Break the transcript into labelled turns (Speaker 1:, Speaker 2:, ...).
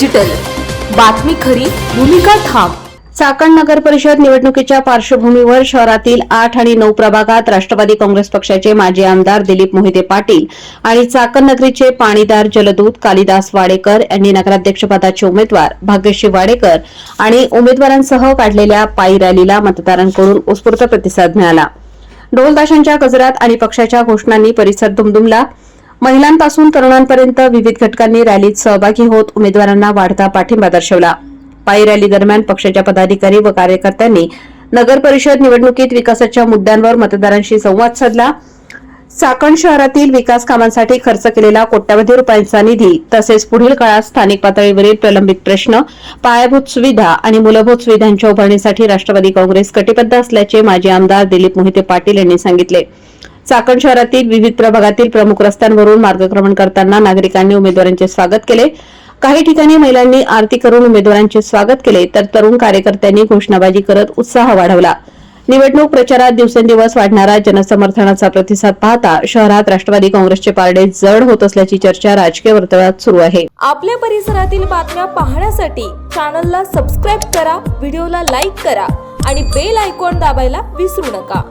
Speaker 1: Digital बातमी खरी भूमिका ठाम.
Speaker 2: चाकण नगर परिषद निवडणुकीच्या पार्श्वभूमीवर शहरातील आठ आणि नऊ प्रभागात राष्ट्रवादी काँग्रेस पक्षाचे माजी आमदार दिलीप मोहिते पाटील आणि चाकण नगरीचे पाणीदार जलदूत कालिदास वाडेकर यांनी नगराध्यक्षपदाचे उमेदवार भाग्यश्री वाडेकर आणि उमेदवारांसह काढलेल्या पायी रॅलीला मतदारांकडून उत्स्फूर्त प्रतिसाद मिळाला. ढोलताशांच्या गजरात आणि पक्षाच्या घोषणांनी परिसर दुमदुमला. महिलांपासून तरुणांपर्यंत विविध घटकांनी रॅलीत सहभागी होत उमेदवारांना वाढता पाठिंबा दर्शवला. पायी रॅली दरम्यान पक्षाच्या पदाधिकारी व कार्यकर्त्यांनी नगर परिषद निवडणुकीत विकासाच्या मुद्द्यांवर मतदारांशी संवाद साधला. चाकण शहरातील विकास कामांसाठी खर्च केलेला कोट्यवधी रुपयांचा निधी तसेच पुढील काळात स्थानिक पातळीवरील प्रलंबित प्रश्न पायाभूत सुविधा आणि मूलभूत सुविधांच्या उभारणीसाठी राष्ट्रवादी काँग्रेस कटिबद्ध असल्याचे माजी आमदार दिलीप मोहिते पाटील यांनी सांगितले. चाकण शहरातील विविध प्रभागातील प्रमुख रस्त्यांवरून मार्गक्रमण करताना नागरिकांनी उमेदवारांचे स्वागत केले. काही ठिकाणी महिलांनी आरती करून उमेदवारांचे स्वागत केले तर तरुण कार्यकर्त्यांनी घोषणाबाजी करत उत्साह वाढवला. निवडणूक प्रचारात दिवसेंदिवस वाढणारा जनसमर्थनाचा प्रतिसाद पाहता शहरात राष्ट्रवादी काँग्रेसचे पारडे जड होत असल्याची चर्चा राजकीय वर्तुळात सुरू आहे.
Speaker 1: आपल्या परिसरातील बातम्या पाहण्यासाठी चॅनलला सबस्क्राईब करा व्हिडिओला लाईक करा आणि बेल आयकॉन दाबायला विसरू नका.